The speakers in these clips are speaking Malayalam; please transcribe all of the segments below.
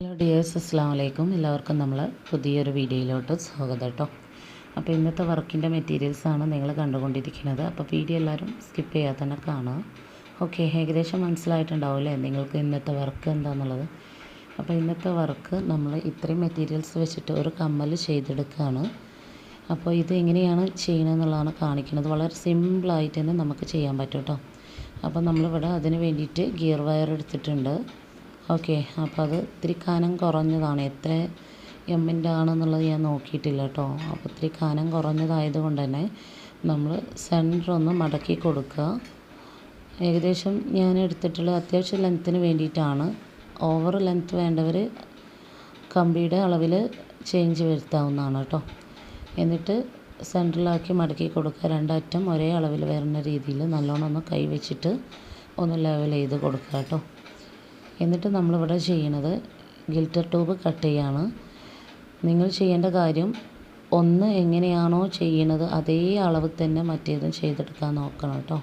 ഹലോ ഡിയേഴ്സ് അസ്സാം വലൈക്കും എല്ലാവർക്കും നമ്മൾ പുതിയൊരു വീഡിയോയിലോട്ട് സ്വാഗതം കേട്ടോ അപ്പോൾ ഇന്നത്തെ വർക്കിന്റെ മെറ്റീരിയൽസാണ് നിങ്ങൾ കണ്ടുകൊണ്ടിരിക്കുന്നത്. അപ്പോൾ വീഡിയോ എല്ലാവരും സ്കിപ്പ് ചെയ്യാതെ തന്നെ കാണുക. ഓക്കെ ഏകദേശം മനസ്സിലായിട്ടുണ്ടാവില്ലേ? നിങ്ങൾക്ക് ഇന്നത്തെ വർക്ക് എന്താണെന്നുള്ളത് അപ്പോൾ ഇന്നത്തെ വർക്ക് നമ്മൾ ഇത്രയും മെറ്റീരിയൽസ് വെച്ചിട്ട് ഒരു കമ്മൽ ചെയ്തെടുക്കുകയാണ് അപ്പോൾ ഇത് എങ്ങനെയാണ് ചെയ്യണമെന്നുള്ളതാണ് കാണിക്കുന്നത്. വളരെ സിമ്പിളായിട്ട് തന്നെ നമുക്ക് ചെയ്യാൻ പറ്റും കേട്ടോ അപ്പോൾ നമ്മളിവിടെ അതിന് വേണ്ടിയിട്ട് ഗിയർ വയർ എടുത്തിട്ടുണ്ട്. ഓക്കെ അപ്പം അത് ഇത്തിരി കനം കുറഞ്ഞതാണ്. എത്ര എമ്മിന്റെ ആണെന്നുള്ളത് ഞാൻ നോക്കിയിട്ടില്ല കേട്ടോ അപ്പോൾ ഇത്തിരി കനം കുറഞ്ഞതായത് കൊണ്ട് തന്നെ നമ്മൾ സെന്റർ ഒന്ന് മടക്കി കൊടുക്കുക. ഏകദേശം ഞാൻ എടുത്തിട്ടുള്ള അത്യാവശ്യം ലെങ്ത്തിന് വേണ്ടിയിട്ടാണ്. ഓവർ ലെങ്ത്ത് വേണ്ടവർ കമ്പിയുടെ അളവിൽ ചേഞ്ച് വരുത്താവുന്നതാണ് കേട്ടോ എന്നിട്ട് സെന്ററിലാക്കി മടക്കി കൊടുക്കുക. രണ്ടറ്റം ഒരേ അളവിൽ വരുന്ന രീതിയിൽ നല്ലോണം ഒന്ന് കൈ വെച്ചിട്ട് ഒന്ന് ലെവൽ ചെയ്ത് കൊടുക്കുക കേട്ടോ എന്നിട്ട് നമ്മളിവിടെ ചെയ്യണത് ഗിൽറ്റർ ട്യൂബ് കട്ട് ചെയ്യാണ്. നിങ്ങൾ ചെയ്യേണ്ട കാര്യം ഒന്ന് എങ്ങനെയാണോ ചെയ്യണത് അതേ അളവ് തന്നെ മറ്റേതും ചെയ്തെടുക്കാൻ നോക്കണം കേട്ടോ.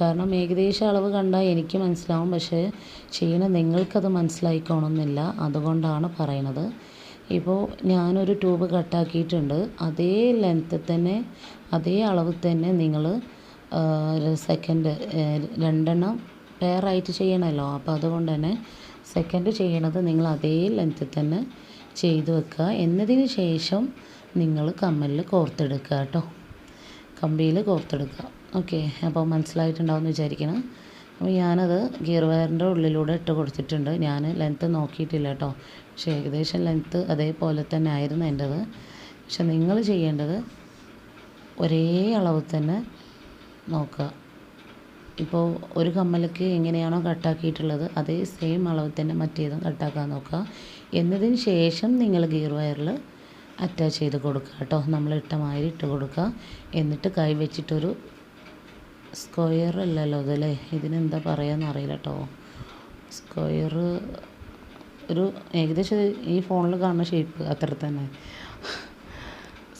കാരണം ഏകദേശം അളവ് കണ്ടാൽ എനിക്ക് മനസ്സിലാവും പക്ഷേ ചെയ്യണ നിങ്ങൾക്കത് മനസ്സിലായിക്കോണമെന്നില്ല അതുകൊണ്ടാണ് പറയണത്. ഇപ്പോൾ ഞാനൊരു ട്യൂബ് കട്ടാക്കിയിട്ടുണ്ട്. അതേ ലെങ്ത്ത് തന്നെ അതേ അളവ് തന്നെ നിങ്ങൾ സെക്കൻഡ് രണ്ടെണ്ണം പെയറായിട്ട് ചെയ്യണമല്ലോ. അപ്പോൾ അതുകൊണ്ട് തന്നെ സെക്കൻഡ് ചെയ്യണത് നിങ്ങൾ അതേ ലെങ്ത്തിൽ തന്നെ ചെയ്ത് വെക്കുക. എന്നതിന് ശേഷം നിങ്ങൾ കമ്മലിൽ കോർത്തെടുക്കുക കേട്ടോ. കമ്പിയിൽ കോർത്തെടുക്കുക. ഓക്കെ അപ്പോൾ മനസ്സിലായിട്ടുണ്ടാവുമെന്ന് വിചാരിക്കണം. അപ്പോൾ ഞാനത് ഗിയർ വയറിന്റെ ഉള്ളിലൂടെ ഇട്ട് കൊടുത്തിട്ടുണ്ട്. ഞാൻ ലെങ്ത്ത് നോക്കിയിട്ടില്ല കേട്ടോ. പക്ഷേ ഏകദേശം ലെങ്ത്ത് അതേപോലെ തന്നെ ആയിരുന്നു എന്റെത്. പക്ഷെ നിങ്ങൾ ചെയ്യേണ്ടത് ഒരേ അളവ് തന്നെ നോക്കുക. ഇപ്പോൾ ഒരു കമ്മലക്ക് എങ്ങനെയാണോ കട്ടാക്കിയിട്ടുള്ളത് അതേ സെയിം അളവിൽ തന്നെ മറ്റേതും കട്ടാക്കാൻ നോക്കുക. എന്നതിന് ശേഷം നിങ്ങൾ ഗിയർ വയറിൽ അറ്റാച്ച് ചെയ്ത് കൊടുക്കുക കേട്ടോ. നമ്മൾ ഇട്ട മാതിരി ഇട്ട് കൊടുക്കുക. എന്നിട്ട് കൈ വെച്ചിട്ടൊരു സ്ക്വയർ അല്ലല്ലോ അതല്ലേ ഇതിനെന്താ പറയുകയെന്ന് അറിയില്ല കേട്ടോ. സ്ക്വയർ ഒരു ഏകദേശം ഈ ഫോണിൽ കാണുന്ന ഷേപ്പ് അത്ര തന്നെ.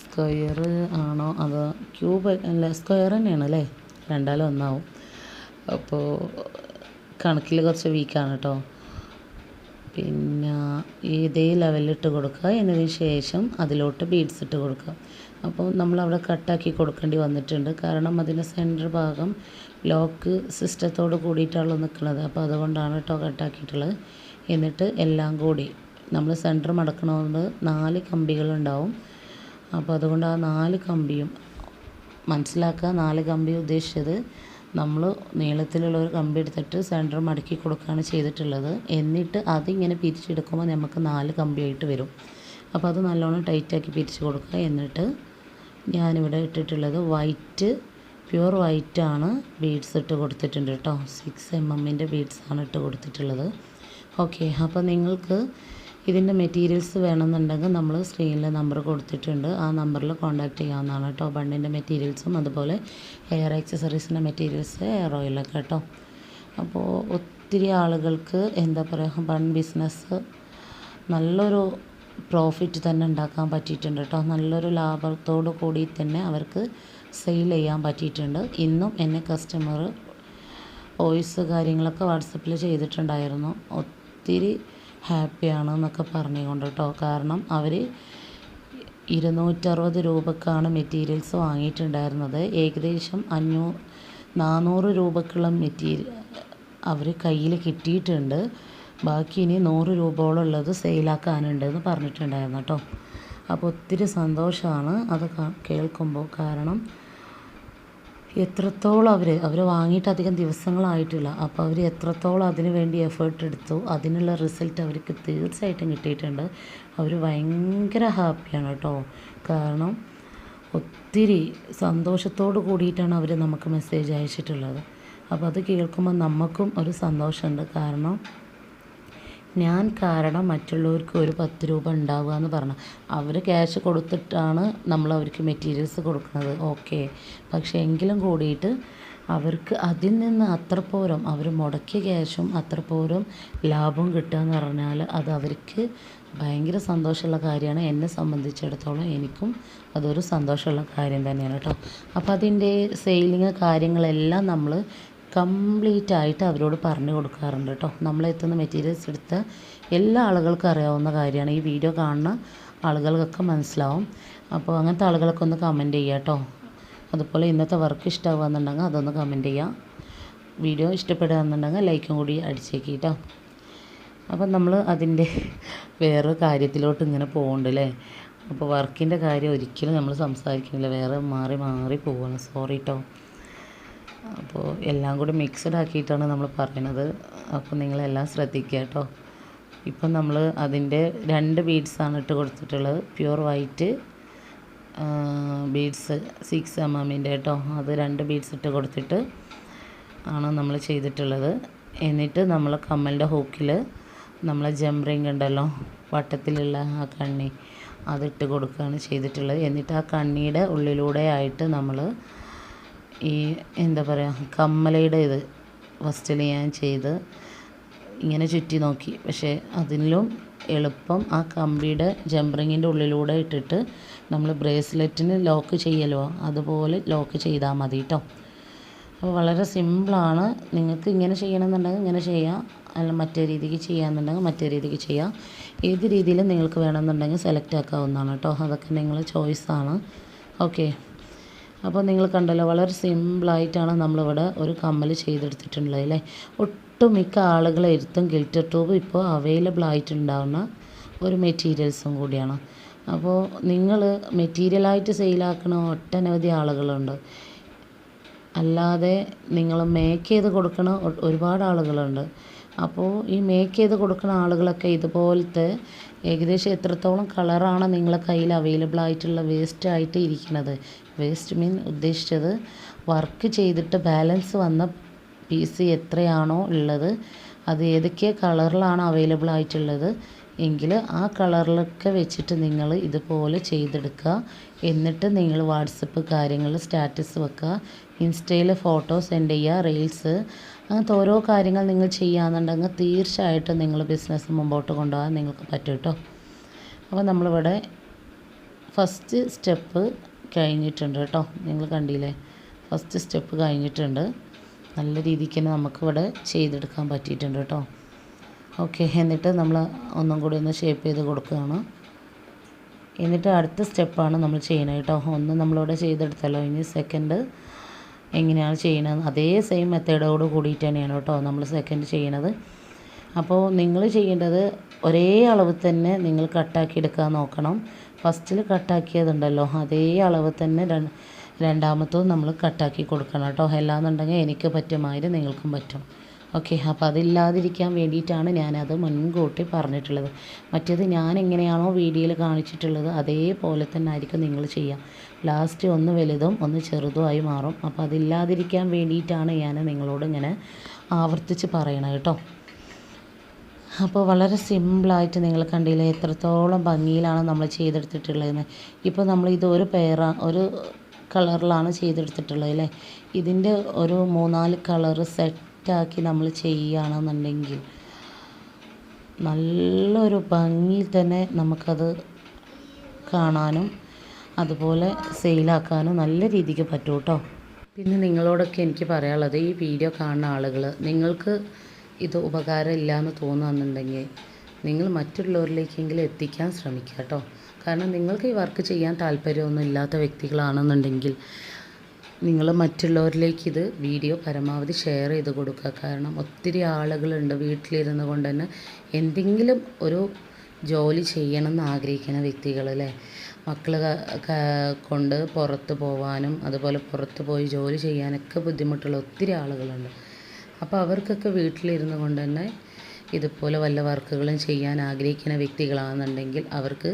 സ്ക്വയർ ആണോ അതോ ക്യൂബ് അല്ല സ്ക്വയർ തന്നെയാണ് അല്ലേ രണ്ടാലും ഒന്നാവും. അപ്പോൾ കണക്കിൽ കുറച്ച് വീക്കാണ് കേട്ടോ പിന്നെ ഇതേ ലെവലിൽ ഇട്ട് കൊടുക്കുക. എന്നതിന് ശേഷം അതിലോട്ട് ബീഡ്സ് ഇട്ട് കൊടുക്കുക. അപ്പോൾ നമ്മൾ അവിടെ കട്ടാക്കി കൊടുക്കേണ്ടി വന്നിട്ടുണ്ട്. കാരണം അതിന്റെ സെന്റർ ഭാഗം ലോക്ക് സിസ്റ്റത്തോട് കൂടിയിട്ടാണല്ലോ നിൽക്കുന്നത്. അപ്പോൾ അതുകൊണ്ടാണ് കേട്ടോ കട്ടാക്കിയിട്ടുള്ളത് എന്നിട്ട് എല്ലാം കൂടി നമ്മൾ സെന്റർ മടക്കണമെന്ന് നാല് കമ്പികളുണ്ടാവും. അപ്പോൾ അതുകൊണ്ട് ആ നാല് കമ്പിയും മനസ്സിലാക്കുക. നാല് കമ്പി ഉദ്ദേശിച്ചത്. നമ്മൾ നീളത്തിലുള്ള ഒരു കമ്പി എടുത്തിട്ട് സെന്റർ മടക്കി കൊടുക്കുകയാണ് ചെയ്തിട്ടുള്ളത്. എന്നിട്ട് അതിങ്ങനെ പിരിച്ചെടുക്കുമ്പോൾ നമുക്ക് നാല് കമ്പിയായിട്ട് വരും. അപ്പോൾ അത് നല്ലോണം ടൈറ്റാക്കി പിരിച്ച് കൊടുക്കുക. എന്നിട്ട് ഞാനിവിടെ ഇട്ടിട്ടുള്ളത് വൈറ്റ് പ്യുവർ വൈറ്റ് ആണ് ബീഡ്സ് ഇട്ട് കൊടുത്തിട്ടുണ്ട് കേട്ടോ സിക്സ് എം എമ്മിന്റെ ബീഡ്സാണ് ഇട്ട് കൊടുത്തിട്ടുള്ളത്. ഓക്കെ അപ്പോൾ നിങ്ങൾക്ക് ഇതിന്റെ മെറ്റീരിയൽസ് വേണമെന്നുണ്ടെങ്കിൽ നമ്മൾ സ്ക്രീനിൽ നമ്പർ കൊടുത്തിട്ടുണ്ട്. ആ നമ്പറിൽ കോൺടാക്റ്റ് ചെയ്യാവുന്നതാണ് കേട്ടോ. ബണ്ണിന്റെ മെറ്റീരിയൽസും അതുപോലെ ഹെയർ ആക്സസറീസിന്റെ മെറ്റീരിയൽസ് ഹെയർ ഓയിലൊക്കെ കേട്ടോ. അപ്പോൾ ഒത്തിരി ആളുകൾക്ക് എന്താ പറയുക ബൺ ബിസിനസ് നല്ലൊരു പ്രോഫിറ്റ് തന്നെ ഉണ്ടാക്കാൻ പറ്റിയിട്ടുണ്ട് കേട്ടോ. നല്ലൊരു ലാഭത്തോടു കൂടി തന്നെ അവർക്ക് സെയിൽ ചെയ്യാൻ പറ്റിയിട്ടുണ്ട്. ഇന്നും എന്നെ കസ്റ്റമർ വോയിസ് കാര്യങ്ങളൊക്കെ വാട്സപ്പിൽ ചെയ്തിട്ടുണ്ടായിരുന്നു. ഒത്തിരി ഹാപ്പിയാണ് എന്നൊക്കെ പറഞ്ഞുകൊണ്ട് കേട്ടോ. കാരണം അവർ ഇരുന്നൂറ്ററുപത് രൂപക്കാണ് മെറ്റീരിയൽസ് വാങ്ങിയിട്ടുണ്ടായിരുന്നത്. ഏകദേശം അഞ്ഞൂ നാനൂറ് രൂപക്കുള്ള മെറ്റീരിയൽ അവർ കയ്യിൽ കിട്ടിയിട്ടുണ്ട്. ബാക്കി ഇനി നൂറ് രൂപയോളം ഉള്ളത് സെയിലാക്കാനുണ്ട് എന്ന് പറഞ്ഞിട്ടുണ്ടായിരുന്നു കേട്ടോ. അപ്പോൾ ഒത്തിരി സന്തോഷമാണ് അത് കേൾക്കുമ്പോൾ കാരണം എത്രത്തോളം അവർ അവർ വാങ്ങിയിട്ട് അധികം ദിവസങ്ങളായിട്ടില്ല. അപ്പോൾ അവർ എത്രത്തോളം അതിന് വേണ്ടി എഫേർട്ട് എടുത്തു അതിനുള്ള റിസൾട്ട് അവർക്ക് തീർച്ചയായിട്ടും കിട്ടിയിട്ടുണ്ട്. അവർ ഭയങ്കര ഹാപ്പിയാണ് കേട്ടോ. കാരണം ഒത്തിരി സന്തോഷത്തോട് കൂടിയിട്ടാണ് അവർ നമുക്ക് മെസ്സേജ് അയച്ചിട്ടുള്ളത്. അപ്പോൾ അത് കേൾക്കുമ്പോൾ നമുക്കും ഒരു സന്തോഷമുണ്ട്. കാരണം ഞാൻ കാരണം മറ്റുള്ളവർക്ക് ഒരു പത്ത് രൂപ ഉണ്ടാവുക എന്ന് പറഞ്ഞാൽ അവർ ക്യാഷ് കൊടുത്തിട്ടാണ് നമ്മൾ അവർക്ക് മെറ്റീരിയൽസ് കൊടുക്കുന്നത്. ഓക്കെ പക്ഷേ എങ്കിലും കൂടിയിട്ട് അവർക്ക് അതിൽ നിന്ന് അത്ര പോരം അവർ മുടക്കിയ ക്യാഷും അത്ര പോരം ലാഭം കിട്ടുക എന്ന് പറഞ്ഞാൽ അത് അവർക്ക് ഭയങ്കര സന്തോഷമുള്ള കാര്യമാണ്. എന്നെ സംബന്ധിച്ചിടത്തോളം എനിക്കും അതൊരു സന്തോഷമുള്ള കാര്യം തന്നെയാണ് കേട്ടോ. അപ്പോൾ അതിന്റെ സെയിലിങ് കാര്യങ്ങളെല്ലാം നമ്മൾ കംപ്ലീറ്റ് ആയിട്ട് അവരോട് പറഞ്ഞു കൊടുക്കാറുണ്ട് കേട്ടോ. നമ്മളെത്തുന്ന മെറ്റീരിയൽസ് എടുത്ത എല്ലാ ആളുകൾക്കും അറിയാവുന്ന കാര്യമാണ്. ഈ വീഡിയോ കാണുന്ന ആളുകൾക്കൊക്കെ മനസ്സിലാവും. അപ്പോൾ അങ്ങനത്തെ ആളുകളൊക്കെ ഒന്ന് കമന്റ് ചെയ്യുക കേട്ടോ. അതുപോലെ ഇന്നത്തെ വർക്ക് ഇഷ്ടമാകുന്നുണ്ടെങ്കിൽ അതൊന്ന് കമന്റ് ചെയ്യുക. വീഡിയോ ഇഷ്ടപ്പെടുകയെന്നുണ്ടെങ്കിൽ ലൈക്കും കൂടി അടിച്ചേക്ക് കേട്ടോ. അപ്പം നമ്മൾ അതിന്റെ വേറെ കാര്യത്തിലോട്ട് ഇങ്ങനെ പോകുന്നുണ്ട് അല്ലേ? അപ്പോൾ വർക്കിന്റെ കാര്യം ഒരിക്കലും നമ്മൾ സംസാരിക്കുന്നില്ല. വേറെ മാറി മാറി പോവാണ് സോറി കേട്ടോ അപ്പോൾ എല്ലാം കൂടി മിക്സഡ് ആക്കിയിട്ടാണ് നമ്മൾ പറയണത് അപ്പോൾ നിങ്ങളെല്ലാം ശ്രദ്ധിക്കുക കേട്ടോ. ഇപ്പം നമ്മൾ അതിന്റെ രണ്ട് ബീഡ്സാണ് ഇട്ട് കൊടുത്തിട്ടുള്ളത്. Pure white beads six M എമ്മിന്റെ കേട്ടോ. അത് രണ്ട് ബീഡ്സ് ഇട്ട് കൊടുത്തിട്ട് ആണ് നമ്മൾ ചെയ്തിട്ടുള്ളത്. എന്നിട്ട് നമ്മൾ കമ്മലിന്റെ ഹൂക്കിൽ നമ്മളെ ജംറിങ് ഉണ്ടല്ലോ വട്ടത്തിലുള്ള ആ കണ്ണി അതിട്ട് കൊടുക്കുകയാണ് ചെയ്തിട്ടുള്ളത്. എന്നിട്ട് ആ കണ്ണിയുടെ ഉള്ളിലൂടെ ആയിട്ട് നമ്മൾ ഈ എന്താ പറയുക കമ്മലയുടെ ഇത് ഫസ്റ്റിൽ ഞാൻ ചെയ്ത് ഇങ്ങനെ ചുറ്റി നോക്കി. പക്ഷേ അതിലും എളുപ്പം ആ കമ്പിയുടെ ജംബറിങ്ങിന്റെ ഉള്ളിലൂടെ ഇട്ടിട്ട് നമ്മൾ ബ്രേസ്ലെറ്റിന് ലോക്ക് ചെയ്യലോ അതുപോലെ ലോക്ക് ചെയ്താൽ മതി കേട്ടോ അപ്പോൾ വളരെ സിമ്പിളാണ് നിങ്ങൾക്ക് ഇങ്ങനെ ചെയ്യണമെന്നുണ്ടെങ്കിൽ ഇങ്ങനെ ചെയ്യാം. അല്ല മറ്റേ രീതിക്ക് ചെയ്യാമെന്നുണ്ടെങ്കിൽ മറ്റേ രീതിക്ക് ചെയ്യാം. ഏത് രീതിയിലും നിങ്ങൾക്ക് വേണമെന്നുണ്ടെങ്കിൽ സെലക്ട് ആക്കാവുന്നതാണ് കേട്ടോ അതൊക്കെ നിങ്ങൾ ചോയ്സാണ് ഓക്കെ അപ്പോൾ നിങ്ങൾ കണ്ടല്ലോ വളരെ സിമ്പിളായിട്ടാണ് നമ്മളിവിടെ ഒരു കമ്മൽ ചെയ്തെടുത്തിട്ടുള്ളത് അല്ലേ? ഒട്ടും മിക്ക ആളുകളെ ഇരുത്തും ഗിൽറ്റർ ട്യൂബ് ഇപ്പോൾ അവൈലബിൾ ആയിട്ടുണ്ടാവുന്ന ഒരു മെറ്റീരിയൽസും കൂടിയാണ്. അപ്പോൾ നിങ്ങൾ മെറ്റീരിയലായിട്ട് സെയിലാക്കണ ഒട്ടനവധി ആളുകളുണ്ട്. അല്ലാതെ നിങ്ങൾ മേക്ക് ചെയ്ത് കൊടുക്കണ ഒരുപാട് ആളുകളുണ്ട്. അപ്പോൾ ഈ മേക്ക് ചെയ്ത് കൊടുക്കുന്ന ആളുകളൊക്കെ ഇതുപോലത്തെ ഏകദേശം എത്രത്തോളം കളറാണ് നിങ്ങളെ കയ്യിൽ അവൈലബിൾ ആയിട്ടുള്ള വേസ്റ്റ് ആയിട്ട് ഇരിക്കുന്നത് വേസ്റ്റ് മീൻ ഉദ്ദേശിച്ചത് വർക്ക് ചെയ്തിട്ട് ബാലൻസ് വന്ന പീസ് എത്രയാണോ ഉള്ളത് അത് ഏതൊക്കെ കളറിലാണ് അവൈലബിൾ ആയിട്ടുള്ളത് എങ്കിൽ ആ കളറിലൊക്കെ വെച്ചിട്ട് നിങ്ങൾ ഇതുപോലെ ചെയ്തെടുക്കുക. എന്നിട്ട് നിങ്ങൾ വാട്സപ്പ് കാര്യങ്ങൾ സ്റ്റാറ്റസ് വെക്കുക ഇൻസ്റ്റയിൽ ഫോട്ടോ സെൻഡ് ചെയ്യുക റീൽസ് അങ്ങനത്തെ ഓരോ കാര്യങ്ങൾ നിങ്ങൾ ചെയ്യുകയാണെന്നുണ്ടെങ്കിൽ തീർച്ചയായിട്ടും നിങ്ങൾ ബിസിനസ് മുമ്പോട്ട് കൊണ്ടുപോകാൻ നിങ്ങൾക്ക് പറ്റും കേട്ടോ. അപ്പോൾ നമ്മളിവിടെ ഫസ്റ്റ് സ്റ്റെപ്പ് കഴിഞ്ഞിട്ടുണ്ട് കേട്ടോ. നിങ്ങൾ കണ്ടില്ലേ? ഫസ്റ്റ് സ്റ്റെപ്പ് കഴിഞ്ഞിട്ടുണ്ട്. നല്ല രീതിക്ക് തന്നെ നമുക്കിവിടെ ചെയ്തെടുക്കാൻ പറ്റിയിട്ടുണ്ട് കേട്ടോ. ഓക്കെ എന്നിട്ട് നമ്മൾ ഒന്നും കൂടി ഒന്ന് ഷേപ്പ് ചെയ്ത് കൊടുക്കുകയാണ്. എന്നിട്ട് അടുത്ത സ്റ്റെപ്പാണ് നമ്മൾ ചെയ്യുന്നത് കേട്ടോ. ഒന്ന് നമ്മളിവിടെ ചെയ്തെടുത്തല്ലോ ഇനി സെക്കൻഡ് എങ്ങനെയാണ് ചെയ്യുന്നത് അതേ സെയിം മെത്തേഡോട് കൂടിയിട്ട് തന്നെയാണ് കേട്ടോ നമ്മൾ സെക്കൻഡ് ചെയ്യണത്. അപ്പോൾ നിങ്ങൾ ചെയ്യേണ്ടത് ഒരേ അളവ് തന്നെ നിങ്ങൾ കട്ടാക്കി എടുക്കാൻ നോക്കണം. ഫസ്റ്റിൽ കട്ടാക്കിയതുണ്ടല്ലോ. അതേ അളവ് തന്നെ രണ്ടാമത്തതും നമ്മൾ കട്ടാക്കി കൊടുക്കണം കേട്ടോ. അല്ലാന്നുണ്ടെങ്കിൽ എനിക്ക് പറ്റുമാതിരി നിങ്ങൾക്കും പറ്റും. ഓക്കെ അപ്പോൾ അതില്ലാതിരിക്കാൻ വേണ്ടിയിട്ടാണ് ഞാനത് മുൻകൂട്ടി പറഞ്ഞിട്ടുള്ളത്. മറ്റേത് ഞാൻ എങ്ങനെയാണോ വീഡിയോയിൽ കാണിച്ചിട്ടുള്ളത് അതേപോലെ തന്നെ ആയിരിക്കും നിങ്ങൾ ചെയ്യുക ലാസ്റ്റ് ഒന്ന് വലുതും ഒന്ന് ചെറുതുമായി മാറും. അപ്പോൾ അതില്ലാതിരിക്കാൻ വേണ്ടിയിട്ടാണ് ഞാൻ നിങ്ങളോട് ഇങ്ങനെ ആവർത്തിച്ച് പറയണത് കേട്ടോ. അപ്പോൾ വളരെ സിമ്പിളായിട്ട് നിങ്ങൾ കണ്ടില്ലേ എത്രത്തോളം ഭംഗിയിലാണ് നമ്മൾ ചെയ്തെടുത്തിട്ടുള്ളതെന്ന്. ഇപ്പോൾ നമ്മൾ ഇത് ഒരു പേറ ഒരു കളറിലാണ് ചെയ്തെടുത്തിട്ടുള്ളത് അല്ലേ? ഇതിന്റെ ഒരു മൂന്നാൽ കളറ് സെറ്റാക്കി നമ്മൾ ചെയ്യുകയാണെന്നുണ്ടെങ്കിൽ നല്ലൊരു ഭംഗിയിൽ തന്നെ നമുക്കത് കാണാനും അതുപോലെ സെയിലാക്കാനും നല്ല രീതിക്ക് പറ്റും കേട്ടോ. പിന്നെ നിങ്ങളോടൊക്കെ എനിക്ക് പറയാനുള്ളത് ഈ വീഡിയോ കാണുന്ന ആളുകൾ നിങ്ങൾക്ക് ഇത് ഉപകാരമില്ല എന്ന് തോന്നുകയെന്നുണ്ടെങ്കിൽ നിങ്ങൾ മറ്റുള്ളവരിലേക്കെങ്കിലും എത്തിക്കാൻ ശ്രമിക്കുക കേട്ടോ. കാരണം നിങ്ങൾക്ക് ഈ വർക്ക് ചെയ്യാൻ താല്പര്യമൊന്നും ഇല്ലാത്ത വ്യക്തികളാണെന്നുണ്ടെങ്കിൽ നിങ്ങൾ മറ്റുള്ളവരിലേക്ക് ഇത് വീഡിയോ പരമാവധി ഷെയർ ചെയ്ത് കൊടുക്കുക. കാരണം ഒത്തിരി ആളുകളുണ്ട് വീട്ടിലിരുന്ന് കൊണ്ട് തന്നെ എന്തെങ്കിലും ഒരു ജോലി ചെയ്യണം എന്ന് ആഗ്രഹിക്കുന്ന വ്യക്തികൾ അല്ലേ? മക്കൾ കൊണ്ട് പുറത്ത് പോവാനും അതുപോലെ പുറത്ത് പോയി ജോലി ചെയ്യാനൊക്കെ ബുദ്ധിമുട്ടുള്ള ഒത്തിരി ആളുകളുണ്ട്. അപ്പോൾ അവർക്കൊക്കെ വീട്ടിലിരുന്ന് കൊണ്ട് തന്നെ ഇതുപോലെ വല്ല വർക്കുകളും ചെയ്യാൻ ആഗ്രഹിക്കുന്ന വ്യക്തികളാണെന്നുണ്ടെങ്കിൽ അവർക്ക്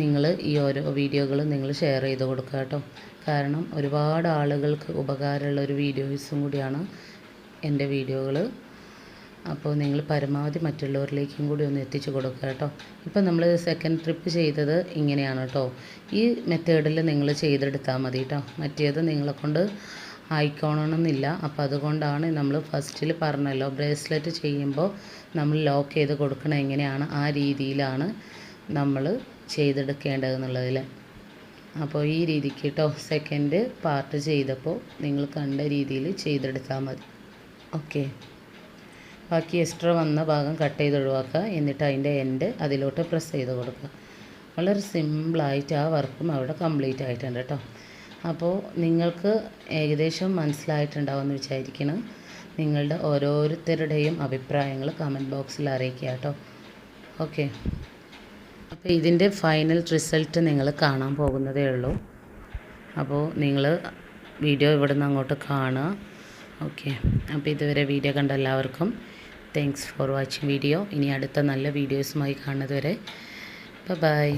നിങ്ങൾ ഈ ഓരോ വീഡിയോകളും നിങ്ങൾ ഷെയർ ചെയ്ത് കൊടുക്കുക കേട്ടോ. കാരണം ഒരുപാട് ആളുകൾക്ക് ഉപകാരമുള്ള ഒരു വീഡിയോസും കൂടിയാണ് എന്റെ വീഡിയോകൾ. അപ്പോൾ നിങ്ങൾ പരമാവധി മറ്റുള്ളവരിലേക്കും കൂടി ഒന്ന് എത്തിച്ചു കൊടുക്കുക കേട്ടോ. ഇപ്പം നമ്മൾ സെക്കൻഡ് ട്രിപ്പ് ചെയ്തത് ഇങ്ങനെയാണ് കേട്ടോ. ഈ മെത്തേഡിൽ നിങ്ങൾ ചെയ്തെടുത്താൽ മതി കേട്ടോ. മറ്റേത് നിങ്ങളെ കൊണ്ട് ആയിക്കോണമെന്നില്ല അപ്പോൾ അതുകൊണ്ടാണ് നമ്മൾ ഫസ്റ്റിൽ പറഞ്ഞല്ലോ ബ്രേസ്ലെറ്റ് ചെയ്യുമ്പോൾ നമ്മൾ ലോക്ക് ചെയ്ത് കൊടുക്കണം എങ്ങനെയാണ് ആ രീതിയിലാണ് നമ്മൾ ചെയ്തെടുക്കേണ്ടതെന്നുള്ളതിൽ അപ്പോൾ ഈ രീതിക്ക് കേട്ടോ സെക്കൻഡ് പാർട്ട് ചെയ്തപ്പോൾ നിങ്ങൾ കണ്ട രീതിയിൽ ചെയ്തെടുത്താൽ മതി. ഓക്കെ. ബാക്കി എക്സ്ട്രാ വന്ന ഭാഗം കട്ട് ചെയ്ത് ഒഴിവാക്കുക. എന്നിട്ട് അതിന്റെ എൻഡ് അതിലോട്ട് പ്രസ് ചെയ്ത് കൊടുക്കുക. വളരെ സിമ്പിളായിട്ട് ആ വർക്കും അവിടെ കംപ്ലീറ്റ് ആയിട്ടുണ്ട് കേട്ടോ. അപ്പോൾ നിങ്ങൾക്ക് ഏകദേശം മനസ്സിലായിട്ടുണ്ടാവുമെന്ന് വിചാരിക്കണം നിങ്ങളുടെ ഓരോരുത്തരുടെയും അഭിപ്രായങ്ങൾ കമന്റ് ബോക്സിൽ അറിയിക്കുക കേട്ടോ. ഓക്കെ അപ്പോൾ ഇതിന്റെ ഫൈനൽ റിസൾട്ട് നിങ്ങൾ കാണാൻ പോകുന്നതേ ഉള്ളൂ. അപ്പോൾ നിങ്ങൾ വീഡിയോ ഇവിടുന്ന് അങ്ങോട്ട് കാണുക. ഓക്കെ അപ്പോൾ ഇതുവരെ വീഡിയോ കണ്ട എല്ലാവർക്കും താങ്ക്സ് ഫോർ വാച്ചിങ് വീഡിയോ ഇനി അടുത്ത നല്ല വീഡിയോസുമായി കാണുന്നതുവരെ. ബൈ